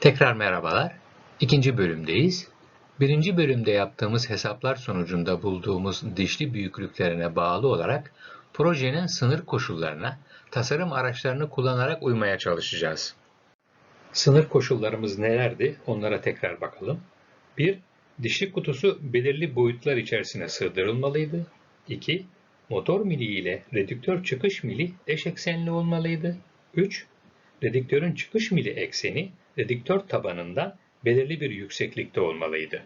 Tekrar merhabalar. İkinci bölümdeyiz. Birinci bölümde yaptığımız hesaplar sonucunda bulduğumuz dişli büyüklüklerine bağlı olarak projenin sınır koşullarına tasarım araçlarını kullanarak uymaya çalışacağız. Sınır koşullarımız nelerdi? Onlara tekrar bakalım. 1. Dişli kutusu belirli boyutlar içerisine sığdırılmalıydı. 2. Motor mili ile redüktör çıkış mili eş eksenli olmalıydı. 3. Redüktörün çıkış mili ekseni redüktör tabanından belirli bir yükseklikte olmalıydı.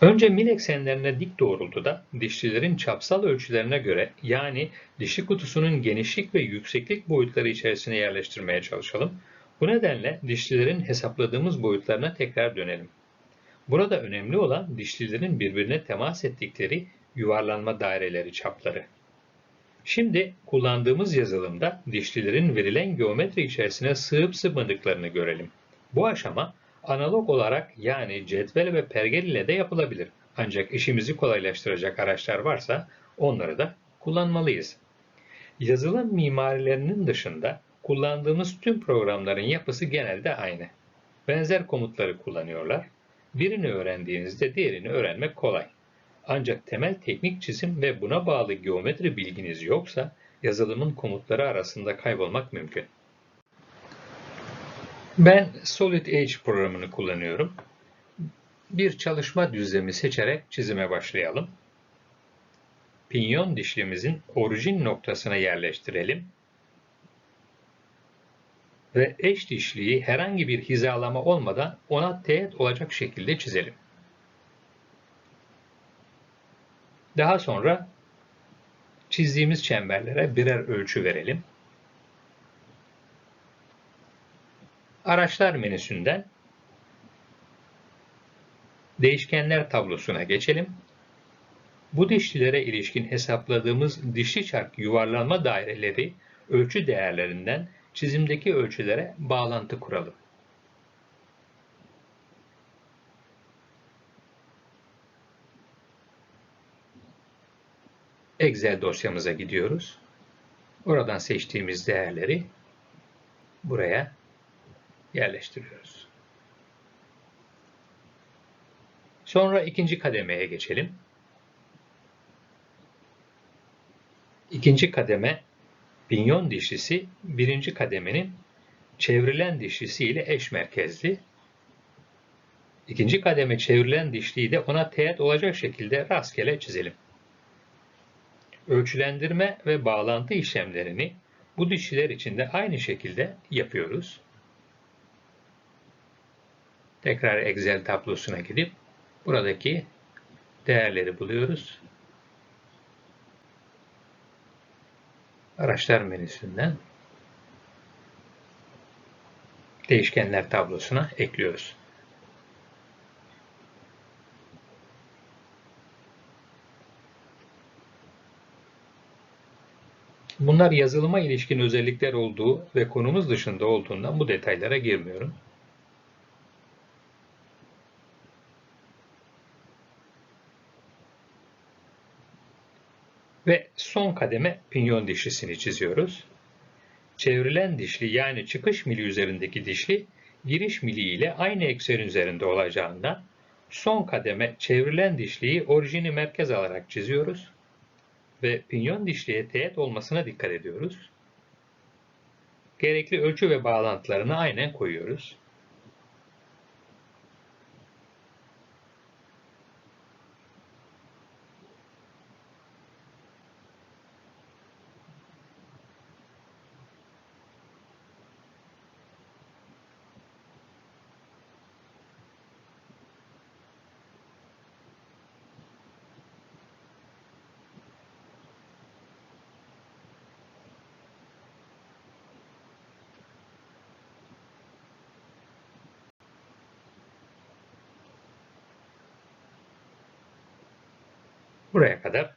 Önce mil eksenlerine dik doğrultuda dişlilerin çapsal ölçülerine göre yani dişli kutusunun genişlik ve yükseklik boyutları içerisine yerleştirmeye çalışalım. Bu nedenle dişlilerin hesapladığımız boyutlarına tekrar dönelim. Burada önemli olan dişlilerin birbirine temas ettikleri yuvarlanma daireleri çapları. Şimdi kullandığımız yazılımda dişlilerin verilen geometri içerisine sığıp sığmadıklarını görelim. Bu aşama analog olarak yani cetvel ve pergel ile de yapılabilir. Ancak işimizi kolaylaştıracak araçlar varsa onları da kullanmalıyız. Yazılım mimarilerinin dışında kullandığımız tüm programların yapısı genelde aynı. Benzer komutları kullanıyorlar. Birini öğrendiğinizde diğerini öğrenmek kolay. Ancak temel teknik çizim ve buna bağlı geometri bilginiz yoksa yazılımın komutları arasında kaybolmak mümkün. Ben Solid Edge programını kullanıyorum. Bir çalışma düzlemi seçerek çizime başlayalım. Pinyon dişlimizin orijin noktasına yerleştirelim. Ve eş dişliği herhangi bir hizalama olmadan ona teğet olacak şekilde çizelim. Daha sonra çizdiğimiz çemberlere birer ölçü verelim. Araçlar menüsünden değişkenler tablosuna geçelim. Bu dişlilere ilişkin hesapladığımız dişli çark yuvarlanma daireleri ölçü değerlerinden çizimdeki ölçülere bağlantı kuralım. Excel dosyamıza gidiyoruz. Oradan seçtiğimiz değerleri buraya yerleştiriyoruz. Sonra ikinci kademeye geçelim. İkinci kademe pinyon dişlisi birinci kademenin çevrilen dişlisi ile eş merkezli. İkinci kademe çevrilen dişliyi de ona teğet olacak şekilde rastgele çizelim. Ölçülendirme ve bağlantı işlemlerini bu dişliler için de aynı şekilde yapıyoruz. Tekrar Excel tablosuna gidip buradaki değerleri buluyoruz. Araçlar menüsünden değişkenler tablosuna ekliyoruz. Bunlar yazılıma ilişkin özellikler olduğu ve konumuz dışında olduğundan bu detaylara girmiyorum. Ve son kademe pinyon dişlisini çiziyoruz. Çevrilen dişli yani çıkış mili üzerindeki dişli giriş mili ile aynı eksen üzerinde olacağından son kademe çevrilen dişliyi orijini merkez alarak çiziyoruz ve pinyon dişliğe teğet olmasına dikkat ediyoruz. Gerekli ölçü ve bağlantılarını aynen koyuyoruz. Buraya kadar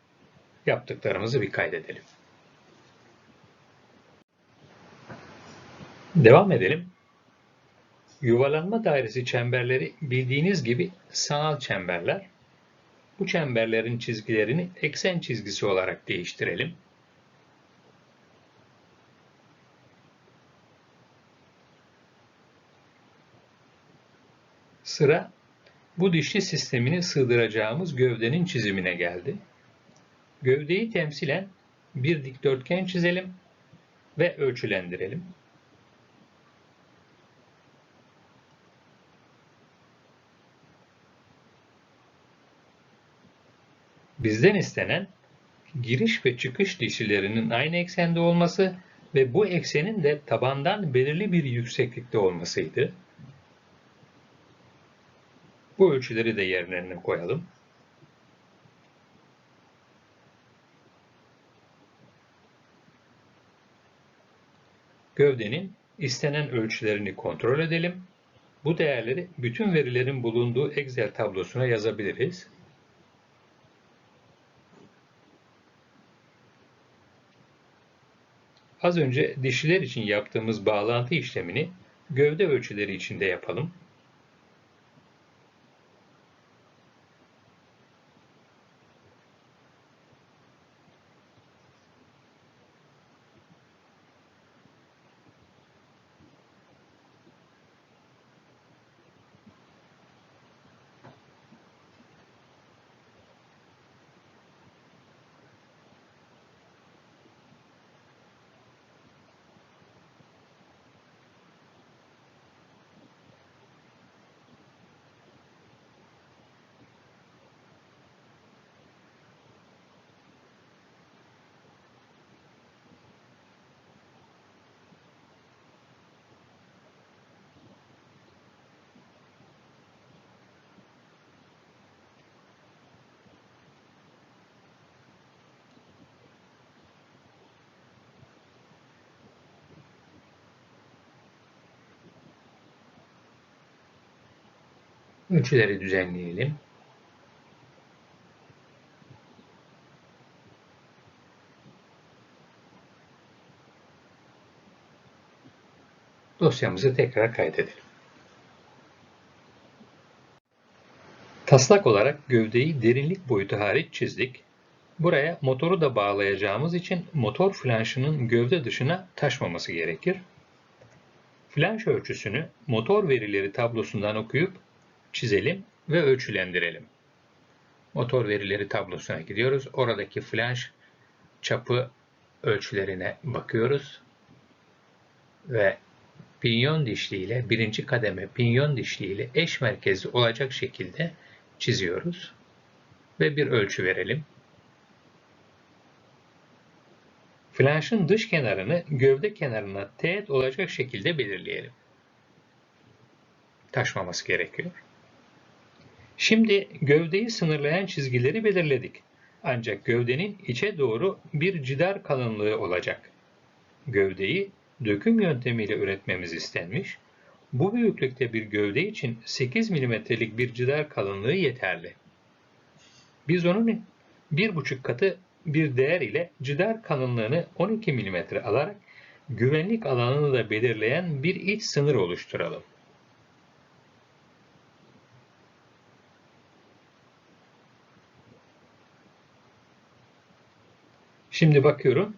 yaptıklarımızı bir kaydedelim. Devam edelim. Yuvarlanma dairesi çemberleri bildiğiniz gibi sanal çemberler. Bu çemberlerin çizgilerini eksen çizgisi olarak değiştirelim. Sıra bu dişli sistemini sığdıracağımız gövdenin çizimine geldi. Gövdeyi temsilen bir dikdörtgen çizelim ve ölçülendirelim. Bizden istenen giriş ve çıkış dişlilerinin aynı eksende olması ve bu eksenin de tabandan belirli bir yükseklikte olmasıydı. Bu ölçüleri de yerlerine koyalım. Gövdenin istenen ölçülerini kontrol edelim. Bu değerleri bütün verilerin bulunduğu Excel tablosuna yazabiliriz. Az önce dişiler için yaptığımız bağlantı işlemini gövde ölçüleri için de yapalım. Ölçüleri düzenleyelim. Dosyamızı tekrar kaydedelim. Taslak olarak gövdeyi derinlik boyutu hariç çizdik. Buraya motoru da bağlayacağımız için motor flanşının gövde dışına taşmaması gerekir. Flanş ölçüsünü motor verileri tablosundan okuyup çizelim ve ölçülendirelim. Motor verileri tablosuna gidiyoruz. Oradaki flanş çapı ölçülerine bakıyoruz. Ve pinyon dişliğiyle birinci kademe pinyon dişliğiyle eş merkezli olacak şekilde çiziyoruz. Ve bir ölçü verelim. Flanşın dış kenarını gövde kenarına teğet olacak şekilde belirleyelim. Taşmaması gerekiyor. Şimdi gövdeyi sınırlayan çizgileri belirledik. Ancak gövdenin içe doğru bir cidar kalınlığı olacak. Gövdeyi döküm yöntemiyle üretmemiz istenmiş. Bu büyüklükte bir gövde için 8 mm'lik bir cidar kalınlığı yeterli. Biz onun bir buçuk katı bir değer ile cidar kalınlığını 12 mm alarak güvenlik alanını da belirleyen bir iç sınır oluşturalım. Şimdi bakıyorum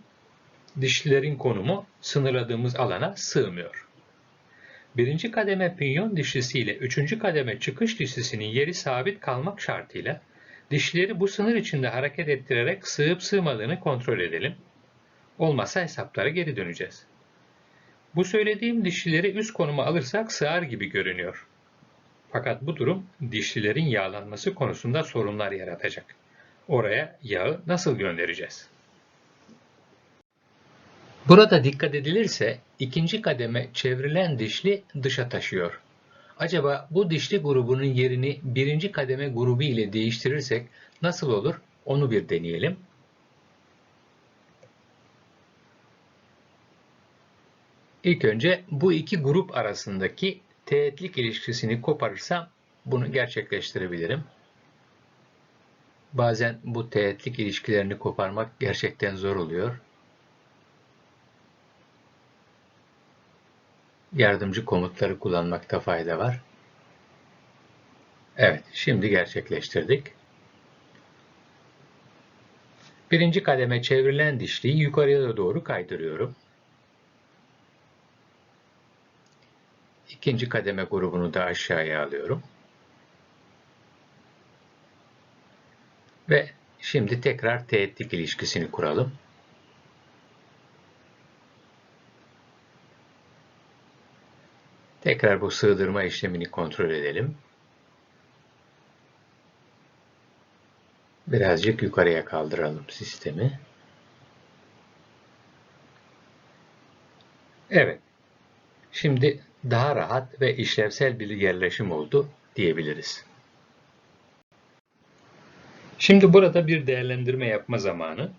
dişlilerin konumu sınırladığımız alana sığmıyor. Birinci kademe pinyon dişlisi ile üçüncü kademe çıkış dişlisinin yeri sabit kalmak şartıyla dişleri bu sınır içinde hareket ettirerek sığıp sığmadığını kontrol edelim. Olmazsa hesaplara geri döneceğiz. Bu söylediğim dişlileri üst konuma alırsak sığar gibi görünüyor. Fakat bu durum dişlilerin yağlanması konusunda sorunlar yaratacak. Oraya yağı nasıl göndereceğiz? Burada dikkat edilirse ikinci kademe çevrilen dişli dışa taşıyor. Acaba bu dişli grubunun yerini birinci kademe grubu ile değiştirirsek nasıl olur onu bir deneyelim. İlk önce bu iki grup arasındaki teğetlik ilişkisini koparırsam bunu gerçekleştirebilirim. Bazen bu teğetlik ilişkilerini koparmak gerçekten zor oluyor. yardımcı komutları kullanmakta fayda var. Evet, şimdi gerçekleştirdik. Birinci kademe çevrilen dişliği yukarıya doğru kaydırıyorum. İkinci kademe grubunu da aşağıya alıyorum. Ve şimdi tekrar teğetlik ilişkisini kuralım. Tekrar bu sığdırma işlemini kontrol edelim. Birazcık yukarıya kaldıralım sistemi. Evet. Şimdi daha rahat ve işlevsel bir yerleşim oldu diyebiliriz. Şimdi burada bir değerlendirme yapma zamanı.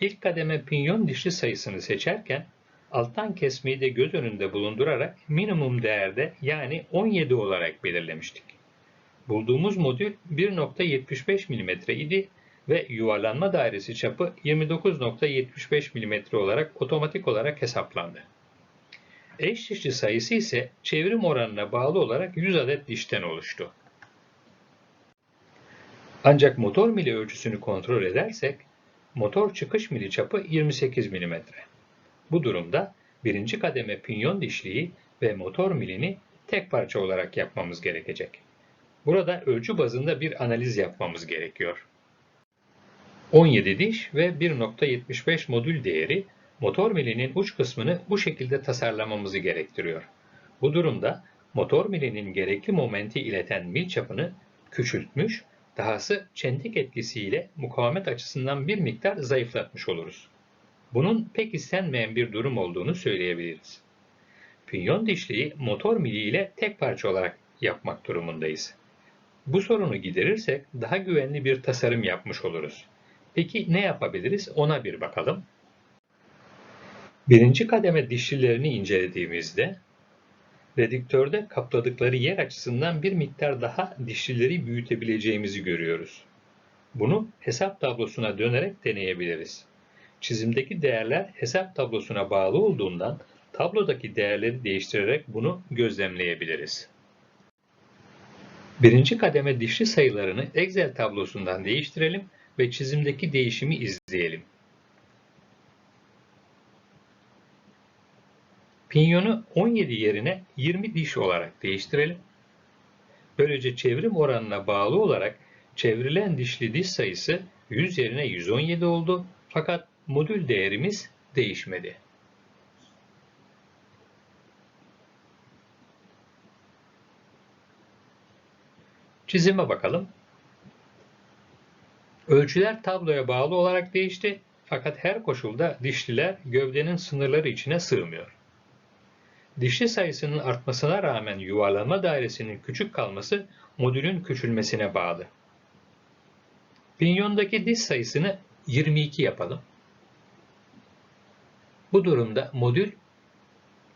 İlk kademe pinyon dişli sayısını seçerken alttan kesmeyi de göz önünde bulundurarak minimum değerde yani 17 olarak belirlemiştik. Bulduğumuz modül 1.75 mm idi ve yuvarlanma dairesi çapı 29.75 mm olarak otomatik olarak hesaplandı. Eş dişli sayısı ise çevrim oranına bağlı olarak 100 adet dişten oluştu. Ancak motor mili ölçüsünü kontrol edersek motor çıkış mili çapı 28 mm. Bu durumda birinci kademe pinyon dişliği ve motor milini tek parça olarak yapmamız gerekecek. Burada ölçü bazında bir analiz yapmamız gerekiyor. 17 diş ve 1.75 modül değeri motor milinin uç kısmını bu şekilde tasarlamamızı gerektiriyor. Bu durumda motor milinin gerekli momenti ileten mil çapını küçültmüş, dahası çentik etkisiyle mukavemet açısından bir miktar zayıflatmış oluruz. Bunun pek istenmeyen bir durum olduğunu söyleyebiliriz. Pinyon dişliği motor mili ile tek parça olarak yapmak durumundayız. Bu sorunu giderirsek daha güvenli bir tasarım yapmış oluruz. Peki ne yapabiliriz ona bir bakalım. Birinci kademe dişlilerini incelediğimizde redüktörde kapladıkları yer açısından bir miktar daha dişlileri büyütebileceğimizi görüyoruz. Bunu hesap tablosuna dönerek deneyebiliriz. Çizimdeki değerler hesap tablosuna bağlı olduğundan tablodaki değerleri değiştirerek bunu gözlemleyebiliriz. Birinci kademe dişli sayılarını Excel tablosundan değiştirelim ve çizimdeki değişimi izleyelim. Pinyonu 17 yerine 20 diş olarak değiştirelim. Böylece çevrim oranına bağlı olarak çevrilen dişli diş sayısı 100 yerine 117 oldu fakat modül değerimiz değişmedi. Çizime bakalım. Ölçüler tabloya bağlı olarak değişti fakat her koşulda dişliler gövdenin sınırları içine sığmıyor. Dişli sayısının artmasına rağmen yuvarlanma dairesinin küçük kalması modülün küçülmesine bağlı. Pinyondaki diş sayısını 22 yapalım. Bu durumda modül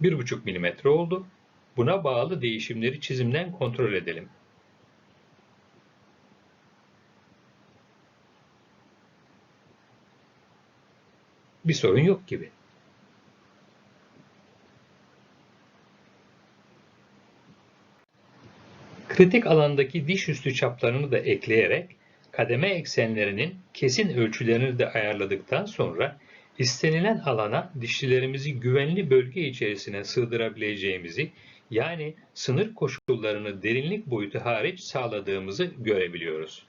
1,5 mm oldu. Buna bağlı değişimleri çizimden kontrol edelim. Bir sorun yok gibi. Kritik alandaki diş üstü çaplarını da ekleyerek kademe eksenlerinin kesin ölçülerini de ayarladıktan sonra istenilen alana dişlilerimizi güvenli bölge içerisine sığdırabileceğimizi yani sınır koşullarını derinlik boyutu hariç sağladığımızı görebiliyoruz.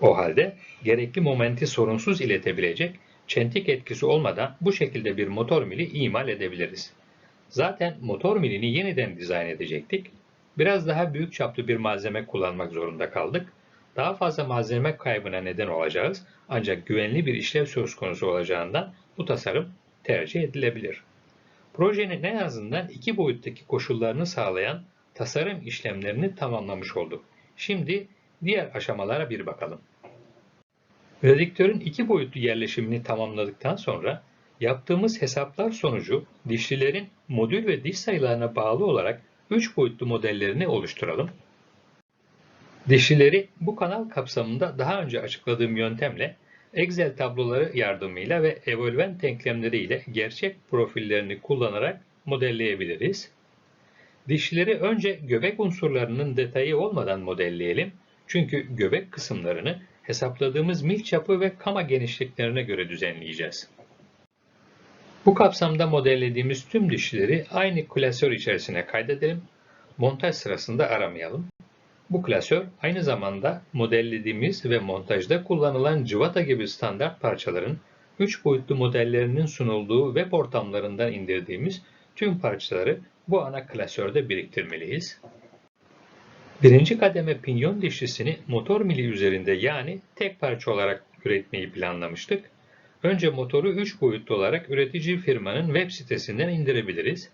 O halde gerekli momenti sorunsuz iletebilecek çentik etkisi olmadan bu şekilde bir motor mili imal edebiliriz. Zaten motor milini yeniden dizayn edecektik. Biraz daha büyük çaplı bir malzeme kullanmak zorunda kaldık. Daha fazla malzeme kaybına neden olacağız ancak güvenli bir işlev söz konusu olacağından bu tasarım tercih edilebilir. Projenin en azından iki boyuttaki koşullarını sağlayan tasarım işlemlerini tamamlamış olduk. Şimdi diğer aşamalara bir bakalım. Prediktörün iki boyutlu yerleşimini tamamladıktan sonra yaptığımız hesaplar sonucu dişlilerin modül ve diş sayılarına bağlı olarak 3 boyutlu modellerini oluşturalım. Dişlileri bu kanal kapsamında daha önce açıkladığım yöntemle Excel tabloları yardımıyla ve evolvent denklemleriyle gerçek profillerini kullanarak modelleyebiliriz. Dişlileri önce göbek unsurlarının detayı olmadan modelleyelim. Çünkü göbek kısımlarını hesapladığımız mil çapı ve kama genişliklerine göre düzenleyeceğiz. Bu kapsamda modellediğimiz tüm dişlileri aynı klasör içerisine kaydedelim. Montaj sırasında aramayalım. Bu klasör aynı zamanda modellediğimiz ve montajda kullanılan cıvata gibi standart parçaların 3 boyutlu modellerinin sunulduğu web ortamlarından indirdiğimiz tüm parçaları bu ana klasörde biriktirmeliyiz. Birinci kademe pinyon dişlisini motor mili üzerinde yani tek parça olarak üretmeyi planlamıştık. Önce motoru 3 boyutlu olarak üretici firmanın web sitesinden indirebiliriz.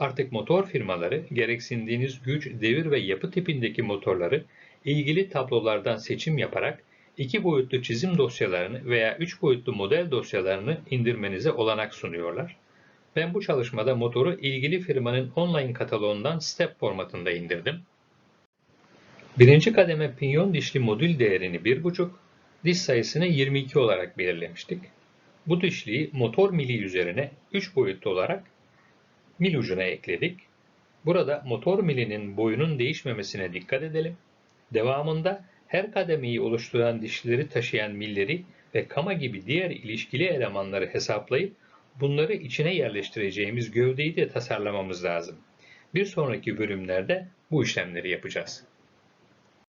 Artık motor firmaları gereksindiğiniz güç, devir ve yapı tipindeki motorları ilgili tablolardan seçim yaparak 2 boyutlu çizim dosyalarını veya 3 boyutlu model dosyalarını indirmenize olanak sunuyorlar. Ben bu çalışmada motoru ilgili firmanın online kataloğundan step formatında indirdim. Birinci kademe pinyon dişli modül değerini 1.5, diş sayısını 22 olarak belirlemiştik. Bu dişliyi motor mili üzerine 3 boyutlu olarak mil ucuna ekledik. Burada motor milinin boyunun değişmemesine dikkat edelim. Devamında her kademeyi oluşturan dişlileri taşıyan milleri ve kama gibi diğer ilişkili elemanları hesaplayıp bunları içine yerleştireceğimiz gövdeyi de tasarlamamız lazım. Bir sonraki bölümlerde bu işlemleri yapacağız.